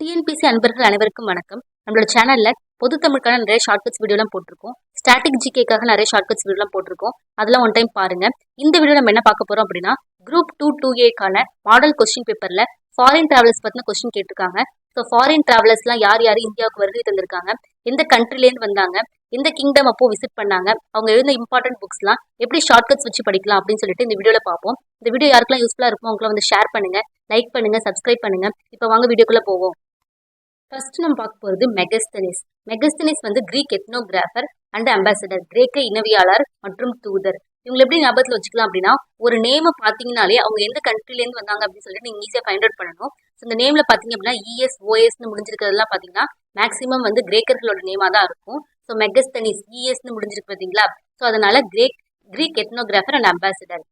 TNPSC அன்பர்கள் அனைவருக்கும் வணக்கம். நம்மளோட சேனல்ல பொது தமிழுக்கான நிறைய ஷார்ட்கட்ஸ் வீடியோலாம் போட்டிருக்கோம். ஸ்டாட்டிக் ஜிகேக்காக நிறைய ஷார்ட்கட்ஸ் வீடியோலாம் போட்டிருக்கோம். அதெல்லாம் ஒன் டைம் பாருங்க. இந்த வீடியோ நம்ம என்ன பார்க்க போறோம் அப்படின்னா குரூப் டூ டூ ஏக்கான மாடல் கொஸ்டின் பேப்பர்ல ஃபாரின் டிராவலர்ஸ் பத்தின கொஸ்டின் கேட்டிருக்காங்க. ஸோ ஃபாரின் டிராவலர்ஸ்லாம் யார் யார் இந்தியாவுக்கு வருகை தந்திருக்காங்க? எந்த கண்ட்ரிலேருந்து வந்தாங்க? எந்த கிங்டம் அப்போ விசிட் பண்ணாங்க? அவங்க எழுந்த இம்பார்ட்டன்ட் புக்ஸ்லாம் எப்படி ஷார்ட்கட்ஸ் வச்சு படிக்கலாம் அப்படின்னு சொல்லிட்டு இந்த வீடியோல பார்ப்போம். இந்த வீடியோ யாருக்கெல்லாம் யூஸ்ஃபுல்லாக இருக்கும் அவங்கள வந்து ஷேர் பண்ணுங்க லைக் பண்ணுங்க சப்ஸ்கிரைப் பண்ணுங்க. இப்போ வாங்க வீடியோக்குள்ள போவோம். ஃபர்ஸ்ட் நம்ம பார்க்க போகிறது மெகஸ்தனிஸ் மெகஸ்தனிஸ் வந்து கிரீக் எத்னோகிராஃபர் அண்ட் அம்பாசிடர் கிரேக்க இனவியாளர் மற்றும் தூதர். இவங்களை எப்படி ஞாபகத்தில் வச்சுக்கலாம் அப்படின்னா ஒரு நேமை பார்த்தீங்கனாலே அவங்க எந்த கண்ட்ரிலேருந்து வந்தாங்க அப்படின்னு சொல்லிட்டு நீங்கள் ஈஸியாக ஃபைண்ட் அவுட் பண்ணணும். ஸோ இந்த நேமில் பார்த்தீங்க அப்படின்னா இஎஸ் ஓஎஸ்னு முடிஞ்சிருக்கிறதெல்லாம் பார்த்தீங்கன்னா மேக்ஸிமம் வந்து கிரேக்கர்களோட நேமாக தான் இருக்கும். ஸோ மெகஸ்தனிஸ் இஎஸ்னு முடிஞ்சிருக்கு பார்த்தீங்களா? ஸோ அதனால Greek Greek ethnographer and ambassador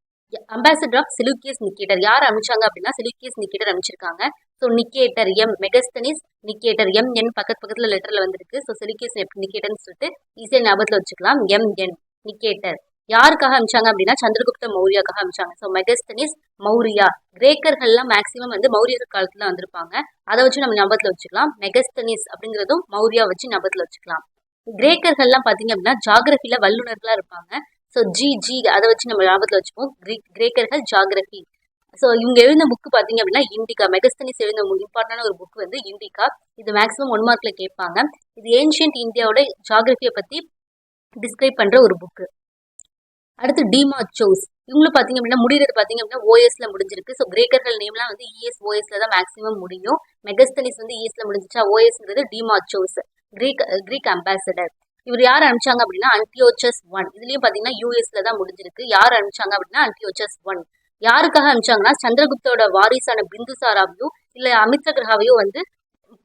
ambassador of Seleucus Nicator யார் அனுப்பிச்சாங்க அப்படின்னா சிலுக்கியஸ் நிக்கேட்டர் அனுப்பிச்சிருக்காங்க. So Nicator M Megasthenes Nicator M N பக்கத்து பக்கத்தில் லெட்டரில் வந்திருக்கு. ஸோ சிலுக்கியஸ் நிக்கேட்டர்னு சொல்லிட்டு ஈஸியாக ஞாபகத்தில் வச்சுக்கலாம். எம் என் நிக்கேட்டர் யாருக்காக அனுப்பிச்சாங்க அப்படின்னா சந்திரகுப்த மௌரியாக்காக அனுப்பிச்சாங்க. So Megasthenes Maurya. கிரேக்கர்கள்லாம் மேக்ஸிமம் வந்து மௌரியர் காலத்தில் வந்திருப்பாங்க. அதை வச்சு நம்ம ஞாபகத்தில் வச்சுக்கலாம். மெகஸ்தனிஸ் அப்படிங்கிறதும் மௌரியா வச்சு ஞாபகத்தில் வச்சுக்கலாம். கிரேக்கர்கள்லாம் பார்த்தீங்க அப்படின்னா ஜாகிரபியில் வல்லுநர்களாக இருப்பாங்க. ஸோ ஜி ஜி அதை வச்சு நம்ம ஞாபகத்தில் வச்சுப்போம். கிரீக் கிரேக்கர்கள் ஜாகிரபி ஸோ இவங்க எழுந்த புக்கு பார்த்தீங்க அப்படின்னா இண்டிகா மெகஸ்தனிஸ் எழுந்த இம்பார்ட்டண்டான ஒரு புக் வந்து இண்டிகா இது மேக்ஸிமம் ஒன் மார்க்ல கேட்பாங்க. இது ஏன்ஷியன்ட் இந்தியாவோட ஜாகிரபியை பற்றி டிஸ்கிரைப் பண்ணுற ஒரு புக்கு அடுத்து டிமா சோஸ் இவங்களும் பார்த்தீங்க அப்படின்னா முடிகிறது பார்த்தீங்க அப்படின்னா ஓஎஸ்ல முடிஞ்சிருக்கு. ஸோ கிரேக்கர்கள் நேம்லாம் வந்து இஎஸ் ஓஎஸ்ல தான் மேக்ஸிமம் முடியும். மெகஸ்தனிஸ் வந்து இஎஸ்ல முடிஞ்சிச்சா ஓஎஸ்ங்கிறது Deimachus Greek Greek ambassador இவர் யார் அனுப்பிச்சாங்க அப்படின்னா அன்டியோச்சஸ் ஒன் இதுலயும் பாத்தீங்கன்னா யூஎஸ்ல தான் முடிஞ்சிருக்கு. யார் அனுப்பிச்சாங்க அப்படின்னா அன்டியோச்சஸ் ஒன் யாருக்காக அனுப்பிச்சாங்கன்னா சந்திரகுப்தோட வாரிசான பிந்துசாராவையோ இல்ல அமித்ரகிரகாவையோ வந்து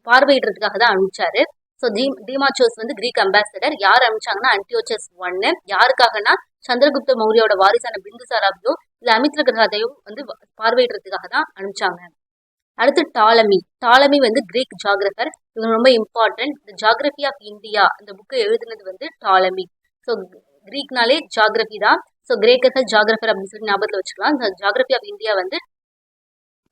பார்வையிடுறதுக்காக தான் அனுப்பிச்சாரு. ஸோ டி டிமாச்சோஸ் வந்து கிரீக் அம்பாசடர் யார் அனுப்பிச்சாங்கன்னா அன்டியோச்சஸ் ஒன்னு யாருக்காகனா சந்திரகுப்த மௌரியோட வாரிசான பிந்துசாராவையோ இல்ல அமித்ரகிரகாதையோ வந்து பார்வையிடுறதுக்காக தான் அனுப்பிச்சாங்க. அடுத்து டாலமி டாலமி வந்து கிரீக் ஜாகிரபர் இவங்க ரொம்ப இம்பார்ட்டன்ட் இந்த ஜாகிரபி ஆஃப் இந்தியா இந்த புக்கை எழுதுனது வந்து டாலமி ஸோ கிரீக்னாலே ஜாகிரபி தான். ஸோ கிரேக்கர்கள் ஜாகிரபர் அப்படின்னு சொல்லி ஞாபகத்தில் வச்சுக்கலாம். இந்த ஜாகிரபி ஆஃப் இந்தியா வந்து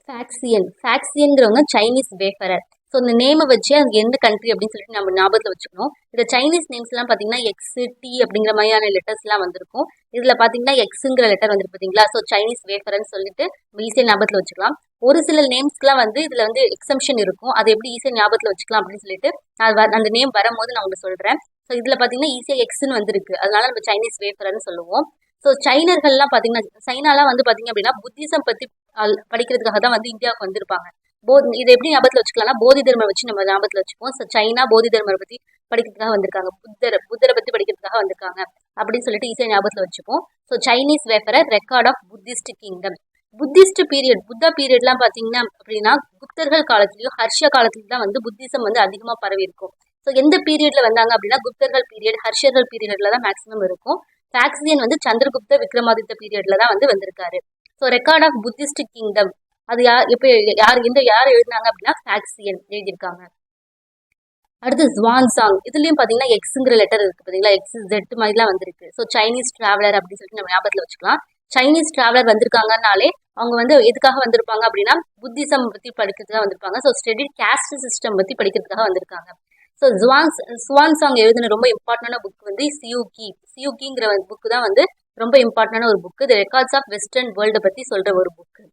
ஃபேக்சியன் ஃபேக்சியன்கிறவங்க சைனீஸ் வேஃபரர் ஸோ இந்த நேமை வச்சு அது எந்த கண்ட்ரி அப்படின்னு சொல்லிட்டு நம்ம ஞாபகத்தில் வச்சுக்கணும். இந்த சைனீஸ் நேம்ஸ்லாம் பார்த்தீங்கன்னா எக்ஸ் டி அப்படிங்கிற மாதிரியான லெட்டர்ஸ்லாம் வந்திருக்கும். இதில் பார்த்தீங்கன்னா எக்ஸுங்கிற லெட்டர் வந்துருக்கு பார்த்தீங்களா ஸோ சைனீஸ் வேஃபர்னு சொல்லிட்டு ஈஸியாக ஞாபகத்தில் வச்சுக்கலாம். ஒரு சில நேம்ஸ்க்குலாம் வந்து இதில் வந்து எக்ஸம்ஷன் இருக்கும். அதை எப்படி ஈஸியாக ஞாபகத்தில் வச்சுக்கலாம் அப்படின்னு சொல்லிட்டு நான் அந்த நேம் வரும்போது நான் உங்களுக்கு சொல்கிறேன் ஸோ இதில் பார்த்தீங்கன்னா ஈஸியாக எக்ஸ்னு வந்திருக்கு. அதனால நம்ம சைனீஸ் வேஃபர்னு சொல்லுவோம். ஸோ சைனர்கள்லாம் பார்த்தீங்கன்னா சைனாலாம் வந்து பார்த்தீங்க அப்படின்னா புத்திசம் பற்றி படிக்கிறதுக்காக தான் வந்து இந்தியாவுக்கு வந்திருப்பாங்க. போதி இதை எப்படி ஞாபகத்தில் வச்சுக்கலாம்னா போதி தர்மரை வச்சு நம்ம ஞாபகத்தில் வச்சுப்போம். ஸோ சைனா போதி தர்மரை பற்றி படிக்கிறதுக்காக வந்திருக்காங்க. புத்தரை புத்தரை பற்றி படிக்கிறதுக்காக வந்திருக்காங்க. அப்படின்னு சொல்லிட்டு ஈஸியாக ஞாபகத்தில் வச்சுப்போம். So Chinese வேஃபரை record of Buddhist kingdom Buddhist period Buddha பீரியட்லாம் பார்த்தீங்கன்னா அப்படின்னா குப்தர்கள் காலத்துலயும் ஹர்ஷ காலத்துலையும் தான் வந்து புத்திசம் வந்து அதிகமாக பரவி இருக்கும். ஸோ எந்த பீரியட்ல வந்தாங்க அப்படின்னா குப்தர்கள் பீரியட் ஹர்ஷர்கள் பீரியட்ல தான் மேக்ஸிமம் இருக்கும். ஃபேக்சியன் வந்து சந்திரகுப்த விக்ரமாதித்த பீரியட்ல தான் வந்து வந்திருக்காரு. So record of Buddhist kingdom அது யார் எப்போ யார் இந்த யார் எழுதினாங்க அப்படின்னா ஃபேக்சியன் எழுதியிருக்காங்க. அடுத்து ஜுவான் சாங் இதுலயும் பாத்தீங்கன்னா எக்ஸுங்கிற லெட்டர் இருக்கு பாத்தீங்களா? எக்ஸ் ஜெட் மாதிரிலாம் வந்திருக்கு. ஸோ சைனீஸ் டிராவலர் அப்படின்னு சொல்லிட்டு நம்ம ஞாபகத்தில் வச்சுக்கலாம். சைனீஸ் டிராவலர் வந்திருக்காங்கனாலே அவங்க வந்து எதுக்காக வந்திருப்பாங்க அப்படின்னா புத்திசம் பற்றி படிக்கிறதுக்காக வந்திருப்பாங்க. ஸோ ஸ்டெடி கேஸ்ட் சிஸ்டம் பற்றி படிக்கிறதுக்காக வந்திருக்காங்க. ஸோ ஜுவான் சுவான் சாங் எழுதின ரொம்ப இம்பார்ட்டண்டான புக் வந்து சியூகி சியூகிங்கிற புக்கு தான் வந்து ரொம்ப இம்பார்ட்டண்டான ஒரு book the records of western வேர்ல்டை பற்றி சொல்கிற ஒரு புக்கு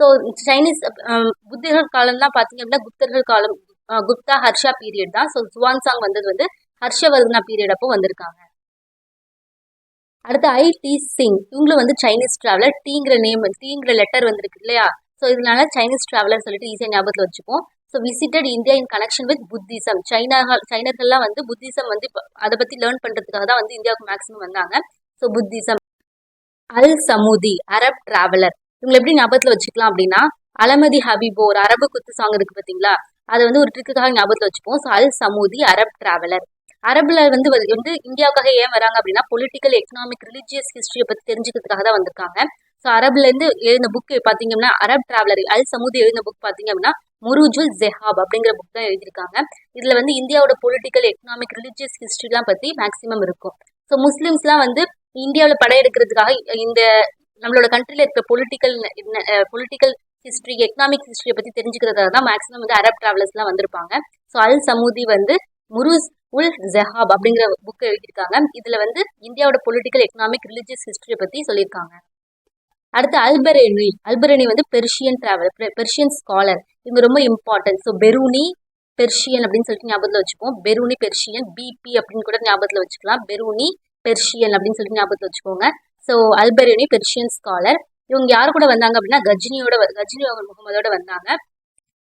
ஸோ சைனீஸ் um, புத்தர்கள் காலம்லாம் பார்த்தீங்க அப்படின்னா குப்தர்கள் காலம் குப்தா ஹர்ஷா பீரியட் தான். ஸோ ஜுவான் சாங் வந்தது வந்து ஹர்ஷவர்தனா பீரியட் அப்போ வந்திருக்காங்க. அடுத்து ஐ டி சிங் இவங்களும் வந்து சைனீஸ் டிராவலர் டீங்கிற நேம் டீங்கிற லெட்டர் வந்திருக்கு இல்லையா? ஸோ இதனால சைனீஸ் டிராவலர் சொல்லிட்டு ஈஸியாக ஞாபகத்தில் வச்சுப்போம். So visited India in connection with Buddhism China சைனர்கள்லாம் வந்து புத்திசம் வந்து அதை பற்றி லேர்ன் பண்ணுறதுக்காக தான் வந்து இந்தியாவுக்கு மேக்ஸிமம் வந்தாங்க. ஸோ புத்திசம் அல் சமூதி அரப் டிராவலர் இவங்களை எப்படி ஞாபகத்தில் வச்சுக்கலாம் அப்படின்னா அலமதி ஹபீபோ ஒரு அரபு குத்து சாங் இருக்கு பார்த்தீங்களா? அதை வந்து ஒரு ட்ரிக்குக்காக ஞாபகத்தில் வச்சுப்போம் ஸோ அல் சமூதி அரப் டிராவலர் அரபுல வந்து வந்து இந்தியாவுக்காக ஏன் வராங்க அப்படின்னா பொலிட்டிக்கல் எக்கனாமிக் ரிலிஜியஸ் ஹிஸ்டரியை பற்றி தெரிஞ்சுக்கிறதுக்காக தான் வந்திருக்காங்க. ஸோ அரபுல இருந்து எழுதின புக் பார்த்தீங்கன்னா அரப் டிராவலர் அல் சமூதி எழுதின புக் பார்த்தீங்க அப்படின்னா முருஜுல் ஜெஹாப் அப்படிங்கிற புக் தான் எழுதியிருக்காங்க. இதில் வந்து இந்தியாவோட பொலிட்டிக்கல் எக்கனாமிக் ரிலிஜியஸ் ஹிஸ்ட்ரிலாம் பற்றி மேக்ஸிமம் இருக்கும். ஸோ முஸ்லீம்ஸ்லாம் வந்து இந்தியாவில் படையெடுக்கிறதுக்காக இந்த நம்மளோட கண்ட்ரியில் இருக்க பொலிட்டிக்கல் பொலிட்டிக்கல் ஹிஸ்ட்ரி எக்கனாமிக் ஹிஸ்ட்ரியை பற்றி தெரிஞ்சுக்கிறதா தான் மேக்ஸிமம் வந்து அரப் டிராவலர்ஸ்லாம் வந்திருப்பாங்க. ஸோ அல் சமூதி வந்து முருஸ் உல் ஜஹாப் அப்படிங்கிற புக் எழுதியிருக்காங்க. இதில் வந்து இந்தியாவோட பொலிட்டிக்கல் எக்கனாமிக் ரிலிஜியஸ் ஹிஸ்ட்ரியை பற்றி சொல்லியிருக்காங்க. அடுத்து அல்பரேனி. அல்பரேனி வந்து பெர்ஷியன் டிராவல் பெர்ஷியன் ஸ்காலர் இவங்க ரொம்ப இம்பார்ட்டன்ட் ஸோ பெருனி பெர்ஷியன் அப்படின்னு சொல்லிட்டு ஞாபகத்தில் வச்சுப்போம் பெருனி பெர்ஷியன் பிபி அப்படின்னு கூட ஞாபகத்தில் வச்சுக்கலாம். பெருனி பெர்ஷியன் அப்படின்னு சொல்லிட்டு ஞாபகத்தில் வச்சுக்கோங்க. ஸோ அல்பரேனி பெர்ஷியன் ஸ்காலர் இவங்க யார் கூட வந்தாங்க அப்படின்னா கஜினியோட வ- கஜினி முகமதோட வந்தாங்க.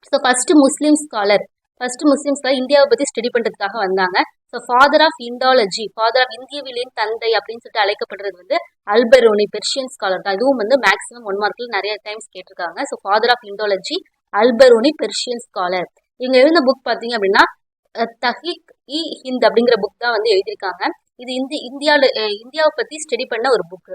So first Muslim scholar first Muslim scholar இந்தியாவை பற்றி ஸ்டடி பண்ணுறதுக்காக வந்தாங்க. So father of Indology father of இந்தியவிலின் தந்தை அப்படின்னு சொல்லிட்டு அழைக்கப்படுறது வந்து அல்பரோனி பெர்ஷியன் ஸ்காலர் தான். இதுவும் வந்து மேக்ஸிமம் ஒன் மார்க்கில் நிறைய டைம்ஸ் கேட்டிருக்காங்க. So father of Indology Alberuni Persian scholar இவங்க எழுந்த புக் பார்த்தீங்க அப்படின்னா தஹிக் இ ஹிந்த் அப்படிங்கிற புக் தான் வந்து எழுதியிருக்காங்க. இது இந்தி இந்தியாவில் இந்தியாவை பற்றி ஸ்டடி பண்ண ஒரு புக்கு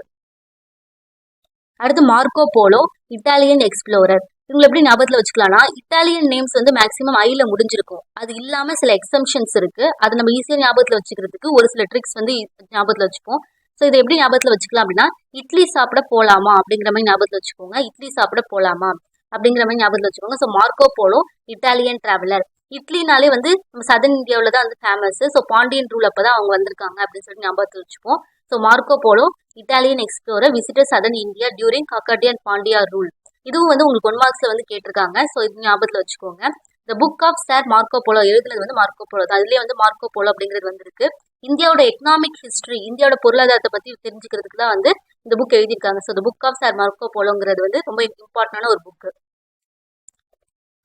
அடுத்து மார்க்கோ போலோ இட்டாலியன் எக்ஸ்ப்ளோரர் இவங்களை எப்படி ஞாபகத்தில் வச்சுக்கலாம்னா இட்டாலியன் நேம்ஸ் வந்து மேக்ஸிமம் ஐயில் முடிஞ்சிருக்கும். அது இல்லாமல் சில எக்ஸம்ஷன்ஸ் இருக்குது அது நம்ம ஈஸியாக ஞாபகத்தில் வச்சுக்கிறதுக்கு ஒரு சில ட்ரிக்ஸ் வந்து ஞாபகத்தில் வச்சுப்போம். ஸோ இதை எப்படி ஞாபகத்தில் வச்சுக்கலாம் அப்படின்னா இட்லி சாப்பிட போகலாமா அப்படிங்கிற மாதிரி ஞாபகத்தில் வச்சுக்கோங்க. இட்லி சாப்பிட போகலாமா அப்படிங்கிற மாதிரி ஞாபகத்தில் வச்சுக்கோங்க. So Marco Polo Italian traveller இட்லினாலே வந்து நம்ம சதன் இந்தியாவில் தான் வந்து ஃபேமஸ் ஸோ பாண்டியன் ரூல் அப்போ தான் அவங்க வந்திருக்காங்க அப்படின்னு சொல்லி ஞாபகத்தில் வச்சுப்போம். So Marco Polo Italian explorer visitor southern India during Kakatiya and Pandya rule இதுவும் வந்து உங்களுக்கு ஒன் மார்க்ஸில் வந்து கேட்டிருக்காங்க. ஸோ இது ஞாபகத்தில் வச்சுக்கோங்க. The book of ser Marco Polo எழுதுனது வந்து மார்க்கோ போலோ தான். அதுலேயே வந்து மார்க்கோ போலோ அப்படிங்கிறது வந்திருக்கு. இந்தியாவோட எக்கனாமிக் ஹிஸ்ட்ரி இந்தியாவோட பொருளாதாரத்தை பற்றி தெரிஞ்சுக்கிறதுக்கு தான் வந்து இந்த புக் எழுதியிருக்காங்க. So the book of ser Marco போலோங்கிறது வந்து ரொம்ப இம்பார்ட்டண்டான ஒரு புக்கு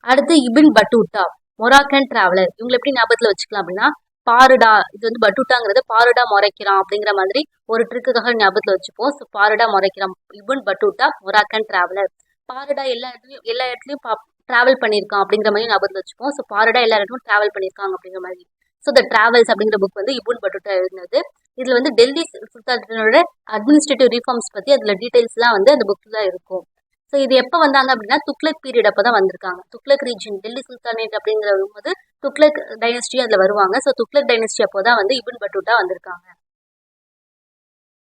அடுத்து இபின் பட்டூட்டா. மொராக்கன் டிராவலர் இவங்களை எப்படி ஞாபகத்தில் வச்சுக்கலாம் அப்படின்னா பாருடா இது வந்து பட்டுட்டாங்கிறது பாருடா முறைக்கிறான் அப்படிங்கிற மாதிரி ஒரு ட்ரிக்குக்காக ஞாபகத்தில் வச்சுப்போம். ஸோ பாருடா முறைக்கிறான் இவன் பட்டூட்டா மொராக்கன் டிராவலர் பாருடா எல்லா இடத்துலையும் எல்லா இடத்துலையும் பா ட்ராவல் பண்ணியிருக்கான் அப்படிங்கிற மாதிரி ஞாபகத்தில் வச்சுப்போம். ஸோ பாருடா எல்லா இடத்துலையும் ட்ராவல் பண்ணியிருக்காங்க அப்படிங்கிற மாதிரி. ஸோ த டிராவல்ஸ் அப்படிங்கிற புக் வந்து இபுன் பட்டூட்டா எழுதினது. இதில் வந்து டெல்லி சுல்தானோட அட்மினிஸ்ட்ரேட்டிவ் ரிஃபார்ம்ஸ் பற்றி அதில் டீட்டெயில்ஸ்லாம் வந்து அந்த புக்கில் இருக்கும். ஸோ இது எப்போ வந்தாங்க அப்படின்னா துக்ளக் பீரியட் அப்போ தான் வந்திருக்காங்க. துக்ளக் ரீஜன் டெல்லி சுல்தானேட் அப்படிங்கிற போது துக்ளக் டைனஸ்டி அதில் வருவாங்க. ஸோ துக்ளக் டைனஸ்டி அப்போ தான் வந்து இபின் பட்டூட்டா வந்திருக்காங்க.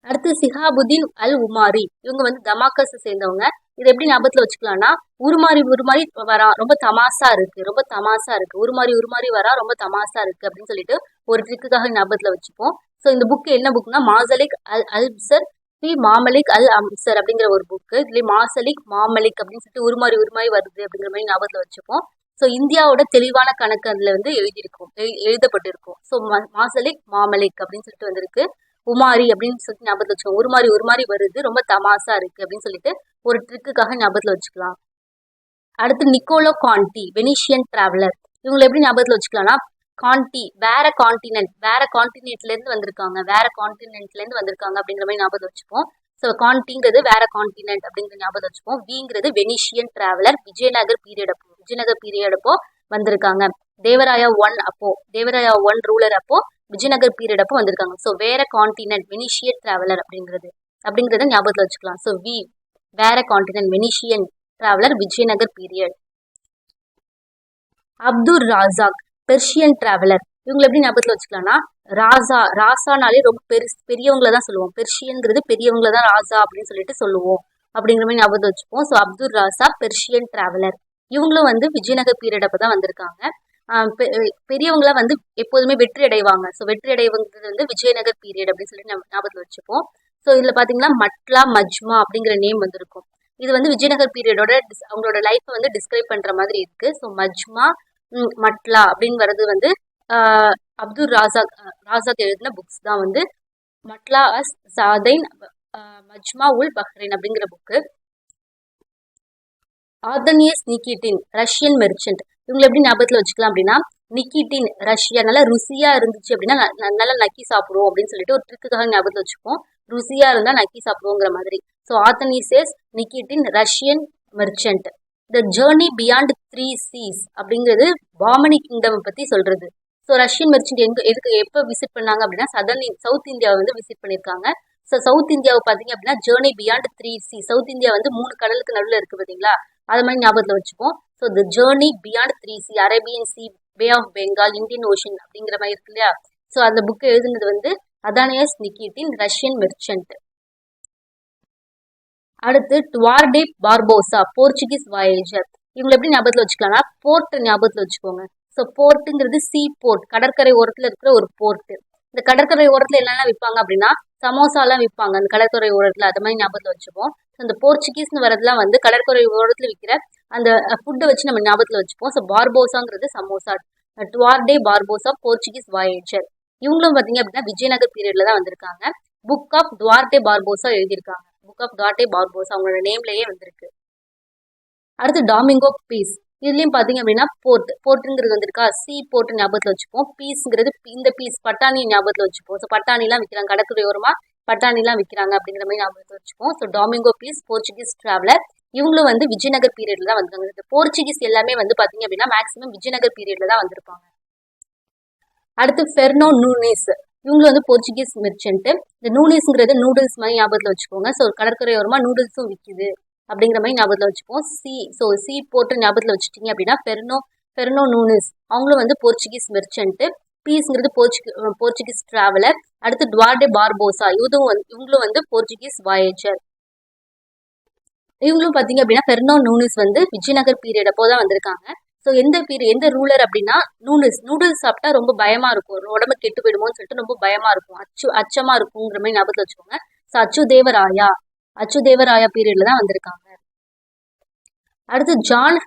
அடுத்து சிஹாபுதீன் அல் உமாரி இவங்க வந்து தமாக்கஸ் சேர்ந்தவங்க. இதை எப்படி ஞாபகத்தில் வச்சுக்கலாம்னா உருமாறி உருமாறி வரா ரொம்ப தமாசா இருக்கு. ரொம்ப தமாசா இருக்கு. உருமாறி உருமாறி வரா ரொம்ப தமாசா இருக்கு அப்படின்னு சொல்லிட்டு ஒரு ட்ரிக்குக்காக ஞாபகத்தில் வச்சுப்போம். ஸோ இந்த புக் என்ன புக்னா மாசலிக் அல் அல்சர் பி மாமலிக் அல் அம்சர் அப்படிங்கிற ஒரு புக்கு இதுலேயே மாசலிக் மாமலிக் அப்படின்னு சொல்லிட்டு உருமாறி உருமாறி வருது அப்படிங்கிற மாதிரி ஞாபகத்தில் வச்சுப்போம். ஸோ இந்தியாவோட தெளிவான கணக்கு அதில் வந்து எழுதியிருக்கும். எழு- எழுதப்பட்டிருக்கும். ஸோ மாசலிக் மாமலிக் அப்படின்னு சொல்லிட்டு வந்திருக்கு. உமாரி அப்படின்னு சொல்லிட்டு ஞாபகத்தில் வச்சுக்கோங்க. உருமாறி உருமாறி வருது. ரொம்ப தமாசா இருக்கு அப்படின்னு சொல்லிட்டு ஒரு ட்ரிக்குக்காக ஞாபகத்தில் வச்சுக்கலாம். அடுத்து நிக்கோலோ கான்டி வெனிஷியன் டிராவலர் இவங்களை எப்படி ஞாபகத்தில் வச்சுக்கலாம்னா காண்டி வேற காண்டினென்ட் வேற காண்டினென்ட்ல இருந்து வந்திருக்காங்க. வேற காண்டினென்ட்ல இருந்து வந்திருக்காங்க அப்படிங்கிற மாதிரி ஞாபகம் வச்சுப்போம். ஸோ காண்டிங்கிறது வேற காண்டினென்ட் அப்படிங்கிற ஞாபகம் வச்சுப்போம். விங்கிறது வெனிஷியன் டிராவலர் விஜயநகர் பீரியட் அப்போ விஜயநகர் பீரியட் அப்போ வந்திருக்காங்க. தேவராயா ஒன் அப்போ தேவராயா ஒன் ரூலர் அப்போ விஜயநகர் பீரியட் அப்போ வந்திருக்காங்க. ஸோ வேற காண்டினென்ட் வெனிஷியன் டிராவலர் அப்படிங்கிறது அப்படிங்கிறத ஞாபகத்தில் வச்சுக்கலாம். ஸோ வி வேற continent Venetian traveller Vijayanagar period Abdul Razzaq Persian traveller இவங்களை எப்படி ஞாபகத்தில் வச்சுக்கலாம்னா ராசா ராசானாலே ரொம்ப பெருசு பெரியவங்கள தான் சொல்லுவோம். பெர்ஷியன்கிறது பெரியவங்கள தான் ராசா அப்படின்னு சொல்லிட்டு சொல்லுவோம். அப்படிங்கிற மாதிரி ஞாபகத்தில் வச்சுப்போம். So Abdul Razzaq Persian traveller இவங்களும் வந்து விஜயநகர் பீரியட் அப்போ தான் வந்திருக்காங்க. ஆஹ் பெ- வந்து எப்போதுமே வெற்றி அடைவாங்க. ஸோ வெற்றி அடைவங்கிறது வந்து விஜயநகர் பீரியட் அப்படின்னு சொல்லி நம்ம ஞாபகத்தில் வச்சுப்போம். ஸோ இதில் பார்த்தீங்கன்னா மட்லா மஜ்மா அப்படிங்கிற நேம் வந்திருக்கும். இது வந்து விஜயநகர் பீரியடோட அவங்களோட லைஃப்பை வந்து டிஸ்கிரைப் பண்ணுற மாதிரி இருக்குது ஸோ மஜ்மா மட்லா அப்படின்னு வர்றது வந்து அப்துல் ராசாக் ராசாக் எழுதின புக்ஸ் தான் வந்து. Matla us Sadain Majma ul Bahrain அப்படிங்கிற book Athanasius Nikitin Russian merchant இவங்களை எப்படி ஞாபகத்தில் வச்சுக்கலாம் அப்படின்னா நிக்கிட்டின் ரஷ்யா நல்லா ருசியா இருந்துச்சு அப்படின்னா நல்லா நக்கி சாப்பிடுவோம் அப்படின்னு சொல்லிட்டு ஒரு ட்ரிக்குக்காக ஞாபகத்தில் வச்சுப்போம். ருசியா இருந்தால் நக்கி சாப்பிடுவோங்கிற மாதிரி. So Athanasius Nikitin Russian merchant the journey beyond three seas அப்படிங்கிறது பாமனி கிங்டம் பற்றி சொல்கிறது ஸோ ரஷ்யன் மெர்ச்சன்ட் எங்கே எதுக்கு எப்போ விசிட் பண்ணாங்க அப்படின்னா சதர்ன் சவுத் இந்தியாவை வந்து விசிட் பண்ணியிருக்காங்க. ஸோ சவுத் இந்தியாவை பார்த்தீங்க அப்படின்னா journey beyond three sea south India வந்து மூணு கடலுக்கு நடுவில் இருக்குது பார்த்தீங்களா? அது மாதிரி ஞாபகத்தில் வச்சுப்போம். So the journey beyond three sea Arabian sea Bay of Bengal Indian Ocean அப்படிங்கிற மாதிரி இருக்கு இல்லையா? ஸோ அந்த புக்கை எழுதுனது வந்து அதானியஸ் நிக்கிட்டின் ரஷ்யன் மெர்ச்சன்ட் அடுத்து டுவார்டே பார்போசா போர்ச்சுகீஸ் வாயேஜர் இவங்களை எப்படி ஞாபகத்தில் வச்சுக்கலாம்னா போர்ட் ஞாபகத்தில் வச்சுக்கோங்க. ஸோ போர்ட்டுங்கிறது சீ போர்ட் கடற்கரை ஓரத்தில் இருக்கிற ஒரு போர்ட்டு இந்த கடற்கரை ஓரத்தில் என்னெல்லாம் விற்பாங்க அப்படின்னா சமோசாலாம் விற்பாங்க. அந்த கடற்கரை ஓரத்தில் அது மாதிரி ஞாபகத்தில் வச்சுப்போம். ஸோ இந்த போர்ச்சுகீஸ்னு வரதுலாம் வந்து கடற்கரை ஓரத்தில் விற்கிற அந்த ஃபுட்டை வச்சு நம்ம ஞாபகத்தில் வச்சுப்போம். So பார்போசாங்கிறது samosa. Duarte Barbosa Portuguese voyager இவங்களும் பார்த்தீங்க அப்படின்னா விஜயநகர் பீரியடில் தான் வந்திருக்காங்க. புக் ஆஃப் துவார்டே பார்போசா எழுதியிருக்காங்க. புக் ஆஃப் டாட்டே பார்போஸ் அவங்களோட நேம்லயே வந்திருக்கு. அடுத்து டாமிங்கோ பீஸ் இதுலயும் பாத்தீங்க அப்படின்னா போர்ட் போர்ட்டுங்கிறது வந்திருக்கா? சி போர்ட் ஞாபகத்துல வச்சுப்போம். பீஸ்ங்கிறது இந்த பீஸ் பட்டாணி ஞாபகத்துல வச்சுப்போம். ஸோ பட்டாணிலாம் விற்கிறாங்க கடற்கரை பட்டாணிலாம் விற்கிறாங்க அப்படிங்கிற மாதிரி ஞாபகத்துல வச்சுப்போம். So Domingo Paes Portuguese traveller இவங்களும் வந்து விஜயநகர் பீரியட்ல தான் வந்திருக்காங்க. இந்த போர்ச்சுகீஸ் எல்லாமே வந்து பாத்தீங்க அப்படின்னா மேக்ஸிமம் விஜயநகர் பீரியட்ல தான் வந்திருப்பாங்க. அடுத்து ஃபெர்னோ நூனிஸ் இவங்க வந்து போர்ச்சுகீஸ் மெர்ச்சன்ட்டு இந்த நூனிஸ்ங்கிறது நூடுல்ஸ் மாதிரி ஞாபகத்தில் வச்சுக்கோங்க. ஸோ கடற்கரையோரமாக நூடுல்ஸும் விற்கிது அப்படிங்கிற மாதிரி ஞாபகத்தில் வச்சுப்போம். சி ஸோ சி போட்டு ஞாபகத்தில் வச்சுட்டிங்க அப்படின்னா ஃபெர்னோ ஃபெர்னோ நூனிஸ் அவங்களும் வந்து போர்ச்சுகீஸ் மெர்ச்சன்ட்டு பீஸ்ங்கிறது போர்ச்சுகீ போர்ச்சுகீஸ் டிராவலர் அடுத்து டுவார்டே பார்போசா இதுவும் வந்து இவங்களும் வந்து போர்ச்சுகீஸ் வாயேஜர் இவங்களும் பார்த்தீங்க அப்படின்னா ஃபெர்னோ நூனிஸ் வந்து விஜயநகர் பீரியட் அப்போ தான் வந்திருக்காங்க. ஸோ எந்த பீரியட் எந்த ரூலர் அப்படின்னா நூடுல்ஸ் நூடுல்ஸ் சாப்பிட்டா ரொம்ப பயமா இருக்கும். உடம்பு கெட்டு போயிடுமோன்னு சொல்லிட்டு ரொம்ப பயமா இருக்கும். அச்சு அச்சமா இருக்குங்கிற மாதிரி ஞாபகத்தில் வச்சுக்கோங்க. ஸோ அச்சு தேவராயா அச்சு தேவராயா பீரியட்ல தான் வந்திருக்காங்க. அடுத்து ஜான்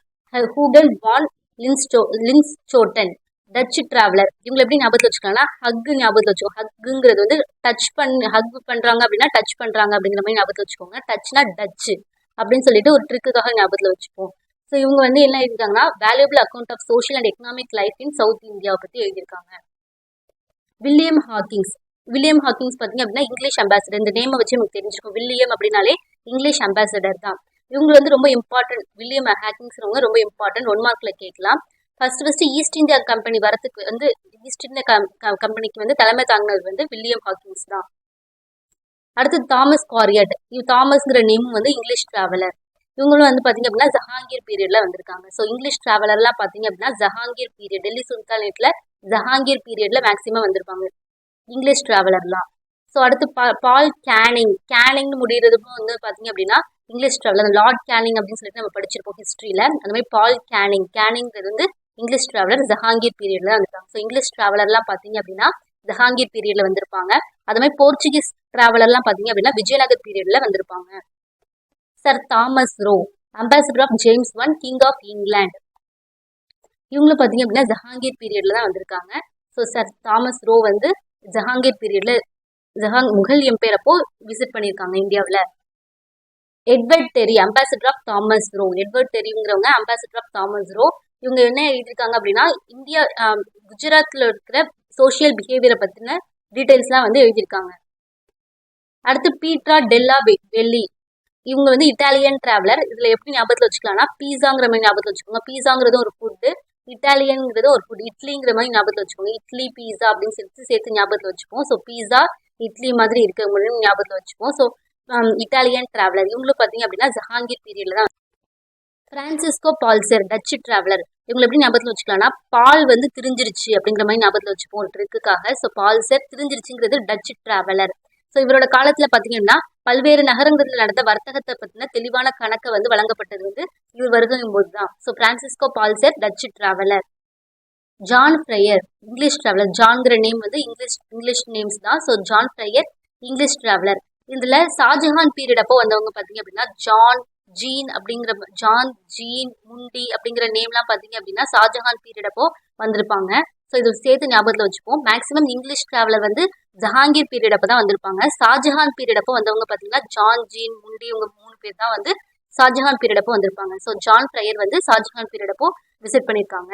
ஹூகன் வான் லின்ஸ்டோ லின்ஸ்டோட்டன் டச் டிராவலர். இவங்களை எப்படி ஞாபகத்தில் வச்சுக்கோங்கன்னா ஹக் ஞாபகத்தில் வச்சுக்கோங்க. ஹக்குங்கிறது வந்து டச் பண் ஹக் பண்ணுறாங்க அப்படின்னா டச் பண்ணுறாங்க அப்படிங்கிற மாதிரி ஞாபகத்தில் வச்சுக்கோங்க. டச்னா டச் அப்படின்னு சொல்லிட்டு ஒரு ட்ரிக்குக்காக ஞாபகத்தில் வச்சுப்போம். ஸோ இவங்க வந்து என்ன எழுதியிருக்காங்கன்னா valuable account of social and economic life in South இந்தியாவை பற்றி எழுதியிருக்காங்க. வில்லியம் ஹாக்கிங்ஸ் வில்லியம் ஹாக்கிங்ஸ் பார்த்தீங்க அப்படின்னா இங்கிலீஷ் அம்பாசடர் இந்த நேமை வச்சு நமக்கு தெரிஞ்சிருக்கும் வில்லியம் அப்படின்னாலே இங்கிலீஷ் அம்பாசடர் தான். இவங்க வந்து ரொம்ப இம்பார்ட்டன்ட் வில்லியம் ஹாக்கிங்ஸ்றவங்க ரொம்ப இம்பார்ட்டன்ட் ஒன் மார்க்கில் கேட்கலாம். First first East India Company வரத்துக்கு வந்து ஈஸ்ட் இந்தியா கம்பெனிக்கு வந்து தலைமை தாங்கினது வந்து வில்லியம் ஹாக்கிங்ஸ் தான். அடுத்து தாமஸ் காரியட் இவ் தாமஸ்ங்கிற நேமும் வந்து இங்கிலீஷ் டிராவலர் இவங்களும் வந்து பார்த்தீங்க அப்படின்னா ஜஹாங்கீர் பீரியட்ல வந்திருக்காங்க. ஸோ இங்கிலீஷ் ட்ராவலர்லாம் பார்த்தீங்க அப்படின்னா ஜஹாங்கீர் பீரியட் டெல்லி சுல்தானேட்ல ஜஹாங்கீர் பீரியட்ல மேக்ஸிமம் வந்திருப்பாங்க. இங்கிலீஷ் ட்ராவலர்லாம் ஸோ அடுத்து பா பால் கேனிங் கேனிங்னு முடிகிறதுக்கும் வந்து பார்த்தீங்க அப்படின்னா இங்கிலீஷ் ட்ராவலர் லார்ட் கேனிங் அப்படின்னு சொல்லிட்டு நம்ம படிச்சிருப்போம் ஹிஸ்ட்ரியில் அந்த மாதிரி பால் கேனிங் கேனிங்கிறது வந்து இங்கிலீஷ் ட்ராவலர் ஜஹாங்கீர் பீரியட்ல வந்திருக்காங்க. ஸோ இங்கிலீஷ் ட்ராவலர்லாம் பார்த்தீங்க அப்படின்னா ஜஹாங்கீர் பீரியட்ல வந்திருப்பாங்க. அது மாதிரி போர்ச்சுகீஸ் ட்ராவலர்லாம் பார்த்தீங்க அப்படின்னா விஜயநகர் பீரியட்ல வந்திருப்பாங்க. Sir Thomas Roe ambassador of James one king of England இவங்களும் பார்த்தீங்க அப்படின்னா ஜஹாங்கீர் பீரியடில் தான் வந்திருக்காங்க. ஸோ சர் தாமஸ் ரோ வந்து ஜஹாங்கீர் பீரியடில் ஜஹாங் முகல் எம்பையர் அப்போ விசிட் பண்ணியிருக்காங்க இந்தியாவில். Edward Terry ambassador of Thomas Roe Edward டெரிங்கிறவங்க ambassador of Thomas Roe இவங்க என்ன எழுதியிருக்காங்க அப்படின்னா இந்தியா குஜராத்தில் இருக்கிற சோஷியல் பிஹேவியரை பற்றின டீட்டெயில்ஸ்லாம் வந்து எழுதியிருக்காங்க. அடுத்து பீட்ரா டெல்லா வெல்லி இவங்க வந்து இட்டாலியன் டிராவலர் இதில் எப்படி ஞாபகத்தில் வச்சுக்கலாம்னா பீஸாங்கிற மாதிரி ஞாபகத்தில் வச்சுக்கோங்க. பீஸாங்கிறது ஒரு ஃபுட்டு இட்டாலியன்ங்கிறது ஒரு ஃபுட் இட்லிங்கிற மாதிரி ஞாபகத்தில் வச்சுக்கோங்க. இட்லி பீஸா அப்படின்னு சொல்லிட்டு சேர்த்து ஞாபகத்தில் வச்சுப்போம் ஸோ பீஸா இட்லி மாதிரி இருக்க முடியும் ஞாபகத்தில் வச்சுப்போம் ஸோ இட்டாலியன் um, டிராவலர் இவங்களும் பார்த்தீங்க அப்படின்னா ஜஹாங்கீர் பீரியட்ல தான். பிரான்சிஸ்கோ பால்சர் டச்சு டிராவலர் இவங்களை எப்படி ஞாபகத்தில் வச்சுக்கலாம்னா பால் வந்து திரிஞ்சிருச்சு அப்படிங்கிற மாதிரி ஞாபகத்தில் வச்சுப்போம். ஒரு ட்ரிக்குக்காக ஸோ பால்சர் திரிஞ்சிருச்சுங்கிறது டச்சு டிராவலர் ஸோ இவரோட காலத்தில் பார்த்தீங்கன்னா பல்வேறு நகரங்களில் நடந்த வர்த்தகத்தை பற்றின தெளிவான கணக்கை வந்து வழங்கப்பட்டது வந்து இவர் வருகையும் போது தான் so Francisco Pelsaert Dutch traveller John Fryer English traveller ஜான்கிற name வந்து இங்கிலீஷ் இங்கிலீஷ் நேம்ஸ் தான். So John Fryer English traveller இதில் ஷாஜஹான் பீரியட் அப்போ வந்தவங்க பார்த்தீங்க அப்படின்னா ஜான் ஜீன் அப்படிங்கிற ஜான் ஜீன் முண்டி அப்படிங்கிற நேம்லாம் பார்த்தீங்க அப்படின்னா ஷாஜஹான் பீரியட் அப்போ வந்திருப்பாங்க. ஸோ இது சேர்த்து ஞாபகத்தில் வச்சுப்போம் மேக்ஸிமம் இங்கிலீஷ் டிராவலர் வந்து ஜஹாங்கீர் பீரியட் அப்போ தான் வந்திருப்பாங்க. ஷாஜஹான் பீரியட் அப்போ வந்தவங்க பார்த்தீங்கன்னா ஜான் ஜீன் முண்டி இவங்க மூணு பேர் தான் வந்து ஷாஜஹான் பீரியட் அப்போ வந்திருப்பாங்க. ஸோ ஜான் ஃப்ரையர் வந்து ஷாஜஹான் பீரியட் அப்போ விசிட் பண்ணியிருக்காங்க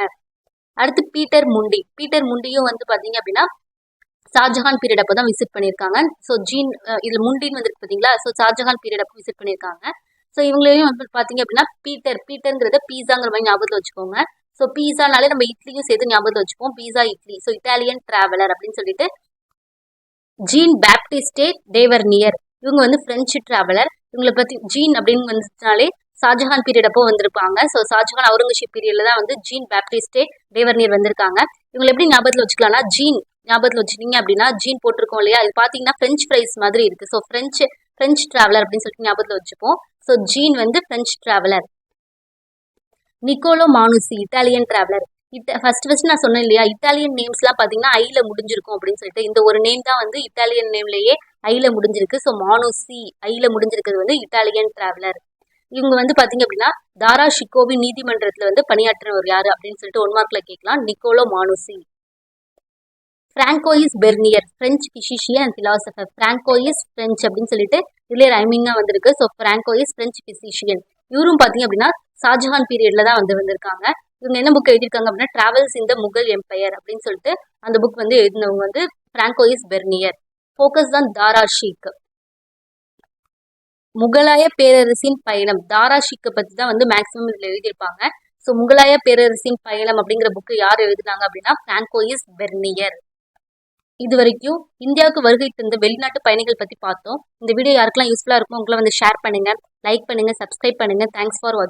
அடுத்து பீட்டர் முண்டி பீட்டர் முண்டியும் வந்து பார்த்தீங்க அப்படின்னா ஷாஜஹான் பீரியட் அப்போ தான் விசிட் பண்ணியிருக்காங்க ஸோ ஜீன் இதில் முண்டின்னு வந்துருக்கு பார்த்தீங்களா? ஸோ ஷாஜஹான் பீரியட் அப்போ விசிட் பண்ணியிருக்காங்க ஸோ இவங்களையும் வந்து பார்த்தீங்க அப்படின்னா பீட்டர் பீட்டருங்கிறத பீஸாங்கிற மாதிரி ஞாபகத்தில் வச்சுக்கோங்க. ஸோ பீஸானாலே நம்ம இட்லியும் சேர்த்து ஞாபகத்தில் வச்சுப்போம் pizza idli. So Italian traveller அப்படின்னு சொல்லிட்டு ஜீன் பேப்டிஸ்டே டேவர்னியர் இவங்க வந்து ஃப்ரெஞ்சு டிராவலர் இவங்களை பற்றி ஜீன் அப்படின்னு வந்துச்சுனாலே ஷாஜஹான் பீரியட் அப்போ வந்திருப்பாங்க. ஸோ ஷாஜஹான் அவுரங்கசீப் பீரியட்ல தான் வந்து ஜீன் பேப்டிஸ்டே டேவர்னியர் வந்திருக்காங்க. இவங்களை எப்படி ஞாபகத்தில் வச்சுக்கலாம்னா ஜீன் ஞாபகத்தில் வச்சுட்டீங்க அப்படின்னா ஜீன் போட்டிருக்கோம் இல்லையா? இது பார்த்தீங்கன்னா ஃப்ரெஞ்ச் ஃப்ரைஸ் மாதிரி இருக்குது ஸோ ஃப்ரெஞ்சு ஃப்ரெஞ்ச் டிராவலர் அப்படின்னு சொல்லிட்டு ஞாபகத்தில் வச்சுப்போம். ஸோ ஜீன் வந்து French traveller Niccolo Manucci Italian traveller இட்ட ஃபர்ஸ்ட் ஃபர்ஸ்ட் நான் சொன்னேன் இல்லையா? இட்டாலியன் நேம்ஸ்லாம் பார்த்தீங்கன்னா ஐல முடிஞ்சிருக்கும் அப்படின்னு சொல்லிட்டு இந்த ஒரு நேம் தான் வந்து இட்டாலியன் நேம்லேயே ஐல முடிஞ்சிருக்கு. ஸோ மானுசி ஐல முடிஞ்சிருக்கிறது வந்து இட்டாலியன் டிராவலர் இவங்க வந்து பார்த்தீங்க அப்படின்னா தாரா ஷிகோவி நீதிமன்றத்தில் வந்து பணியாற்றினவர் யார் அப்படின்னு சொல்லிட்டு ஒன் மார்க்கில் கேட்கலாம். Niccolo Manucci. Francois Bernier French physician and philosopher Francois French அப்படின்னு சொல்லிட்டு இதுலேயே ரைமிங்காக வந்திருக்கு. ஸோ பிராங்கோயிஸ் பிரெஞ்சு பிசிஷியன் இவரும் பார்த்தீங்க அப்படின்னா ஷாஜஹான் பீரியட்ல தான் வந்து வந்திருக்காங்க. இவங்க என்ன புக் எழுதியிருக்காங்க அப்படின்னா travels in the Mughal empire அப்படின்னு சொல்லிட்டு அந்த புக் வந்து எழுதினவங்க வந்து பிராங்கோயிஸ் பெர்னியர் ஃபோக்கஸ் தான் தாரா ஷீக் முகலாய பேரரசின் பயணம். தாரா ஷீக்கை பற்றி தான் வந்து மேக்ஸிமம் இதில் எழுதியிருப்பாங்க. ஸோ முகலாய பேரரசின் பயணம் அப்படிங்கிற புக்கு யார் எழுதினாங்க அப்படின்னா பிராங்கோயிஸ் பெர்னியர் இது வரைக்கும் இந்தியாவுக்கு வருகை தந்த வெளிநாட்டு பயணிகள் பற்றி பார்த்தோம். இந்த வீடியோ யாருக்கெல்லாம் யூஸ்ஃபுல்லாக இருக்கும் உங்களை வந்து ஷேர் பண்ணுங்கள் லைக் பண்ணுங்கள் சப்ஸ்கிரைப் பண்ணுங்கள் தேங்க்ஸ் ஃபார் வாட்சிங்